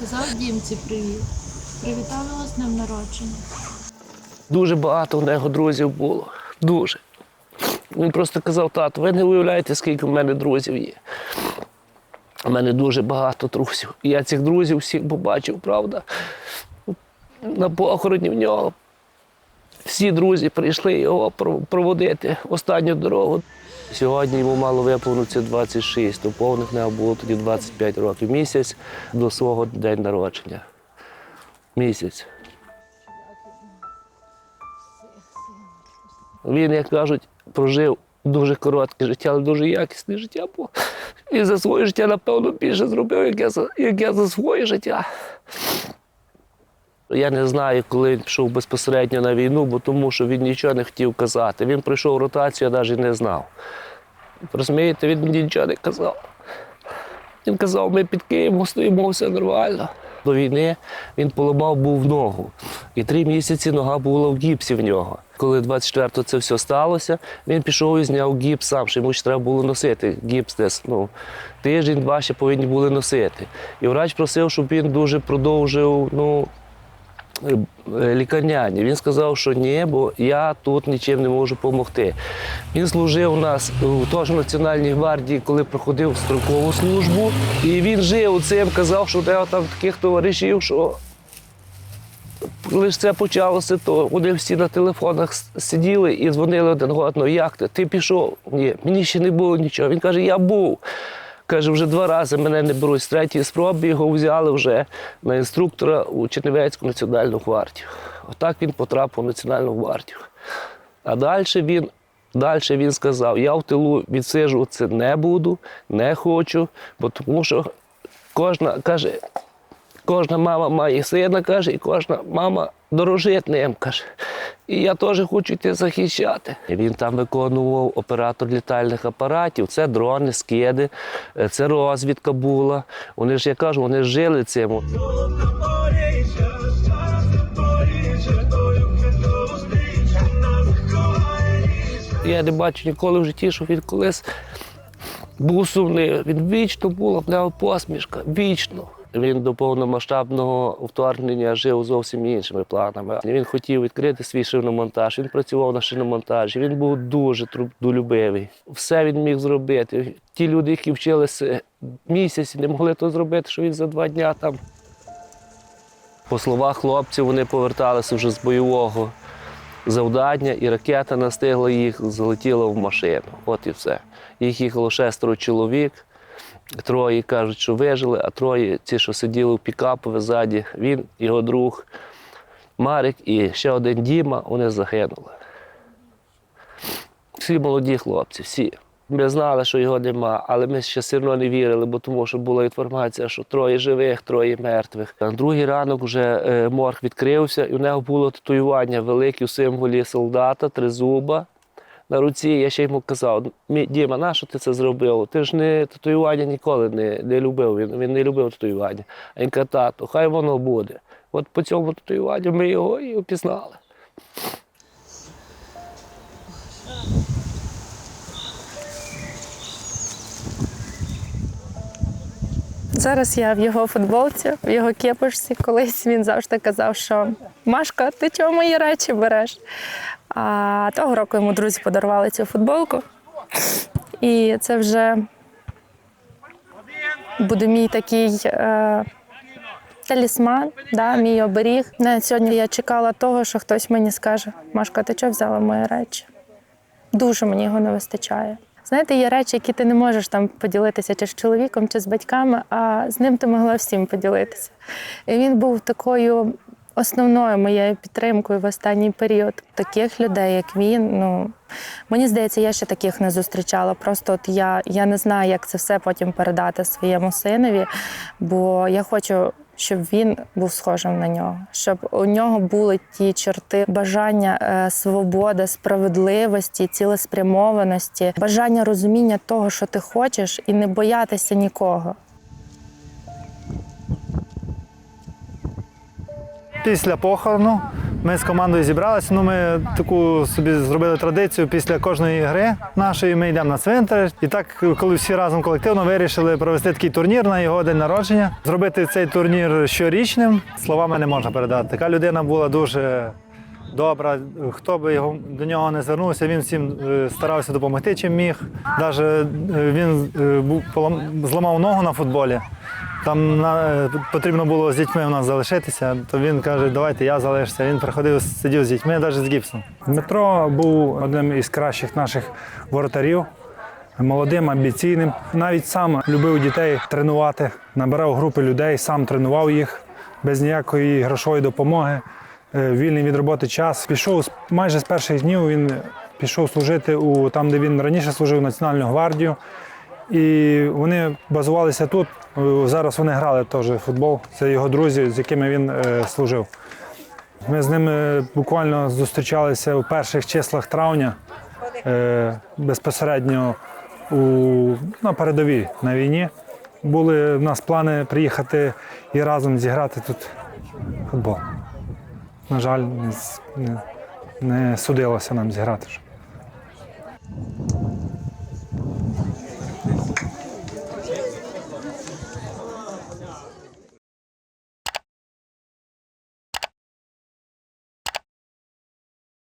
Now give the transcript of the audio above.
Казав Дімці привіт. Привітали вас з днем народження. Дуже багато в нього друзів було. Дуже. Він просто казав, тату, ви не уявляєте, скільки в мене друзів є. У мене дуже багато друзів. І я цих друзів всіх побачив, правда. На похороні в нього. Всі друзі прийшли його проводити останню дорогу. Сьогодні йому мало виповниться 26, то повних нього було тоді 25 років. Місяць до свого день народження. Місяць. Він, як кажуть, прожив дуже коротке життя, але дуже якісне життя було. І за своє життя, напевно, більше зробив, як я як я за своє життя. Я не знаю, коли він пішов безпосередньо на війну, бо тому що він нічого не хотів казати. Він пройшов ротацію, я навіть не знав. Розумієте, він мені нічого не казав. Він казав, ми під Києвом стоїмо, все нормально. До війни він поламав був ногу. І три місяці нога була в гіпсі в нього. Коли 24-го це все сталося, він пішов і зняв гіпс сам, що йому ще треба було носити. Гіпс десь ну, тиждень-два ще повинні були носити. І врач просив, щоб він дуже продовжив ну, лікарняні. Він сказав, що ні, бо я тут нічим не можу допомогти. Він служив у нас в Національній гвардії, коли проходив строкову службу. І він жив цим, казав, що нього там таких товаришів, що коли ж це почалося, то вони всі на телефонах сиділи і дзвонили один одному. Як ти? Ти пішов? Ні, мені ще не було нічого. Він каже, я був. Каже, вже два рази мене не беруть. З третьої спроби його взяли вже на інструктора у Чернівецьку національну гвардію. Отак він потрапив у національну гвардію. А далі він, далі він сказав: я в тилу відсиджуватися не буду, не хочу, бо тому що кожна каже, кожна мама має сина, каже, і кожна мама дорожить ним, каже. І я теж хочу йти захищати. Він там виконував оператор літальних апаратів. Це дрони, скиди, е, це розвідка була. Вони ж, я кажу, вони жили цим. Я не бачу ніколи в житті, щоб він колись був сумний. Він вічно була в нього посмішка, вічно. Він до повномасштабного вторгнення жив зовсім іншими планами. Він хотів відкрити свій шиномонтаж, він працював на шиномонтажі, він був дуже трудолюбивий. Все він міг зробити. Ті люди, які вчилися місяць, не могли то зробити, що він за два дня там. По словах хлопців, вони поверталися вже з бойового завдання, і ракета настигла їх, залетіла в машину. От і все. Їх їхало шестеро чоловік. Троє кажуть, що вижили, а троє, ці, що сиділи в пікапові ззаді, він, його друг Марик і ще один Діма, вони загинули. Всі молоді хлопці, всі. Ми знали, що його нема, але ми ще все одно не вірили, бо тому що була інформація, що троє живих, троє мертвих. На другий ранок вже е, морг відкрився, і в нього було татуювання велике в символі солдата, тризуба на руці. Я ще йому казав: Діма, на що ти це зробив? Ти ж не татуювання ніколи не, не любив. Він, він не любив татуювання. А він каже, тату, хай воно буде. От по цьому татуюванню ми його і опізнали. Зараз я в його футболці, в його кепушці. Колись він завжди казав, що Машка, ти чого мої речі береш? А того року йому друзі подарували цю футболку. І це вже буде мій такий е, талісман, да, мій оберіг. Навіть сьогодні я чекала того, що хтось мені скаже: Машка, ти чого взяла мої речі? Дуже мені його не вистачає. Знаєте, є речі, які ти не можеш там поділитися чи з чоловіком, чи з батьками, а з ним ти могла всім поділитися. І він був такою основною моєю підтримкою в останній період. Таких людей, як він, ну мені здається, я ще таких не зустрічала. Просто от я, я не знаю, як це все потім передати своєму синові, бо я хочу. Щоб він був схожим на нього, щоб у нього були ті чорти бажання е, свободи, справедливості, цілеспрямованості, бажання розуміння того, що ти хочеш, і не боятися нікого. Після похорону Ми з командою зібралися. Ну, ми таку собі зробили традицію після кожної гри нашої. Ми йдемо на цвинтар. І так, коли всі разом колективно вирішили провести такий турнір на його день народження, зробити цей турнір щорічним. Словами не можна передати. Така людина була дуже добра. Хто би його до нього не звернувся, він всім е, старався допомогти, чим міг. Навіть він е, був полам- зламав ногу на футболі. Там на, е, потрібно було з дітьми у нас залишитися, то він каже, давайте я залишуся. Він приходив, сидів з дітьми, навіть з гіпсом. Дмитро був одним із кращих наших воротарів, молодим, амбіційним. Навіть сам любив дітей тренувати, набирав групи людей, сам тренував їх без ніякої грошової допомоги. Е, Вільний від роботи час. Пішов майже з перших днів. Він пішов служити у там, де він раніше служив Національну гвардію. І вони базувалися тут. Е, Зараз вони грали теж футбол. Це його друзі, з якими він е, служив. Ми з ними буквально зустрічалися у перших числах травня е, безпосередньо у, на передовій на війні. Були в нас плани приїхати і разом зіграти тут футбол. На жаль, не, не судилося нам зіграти.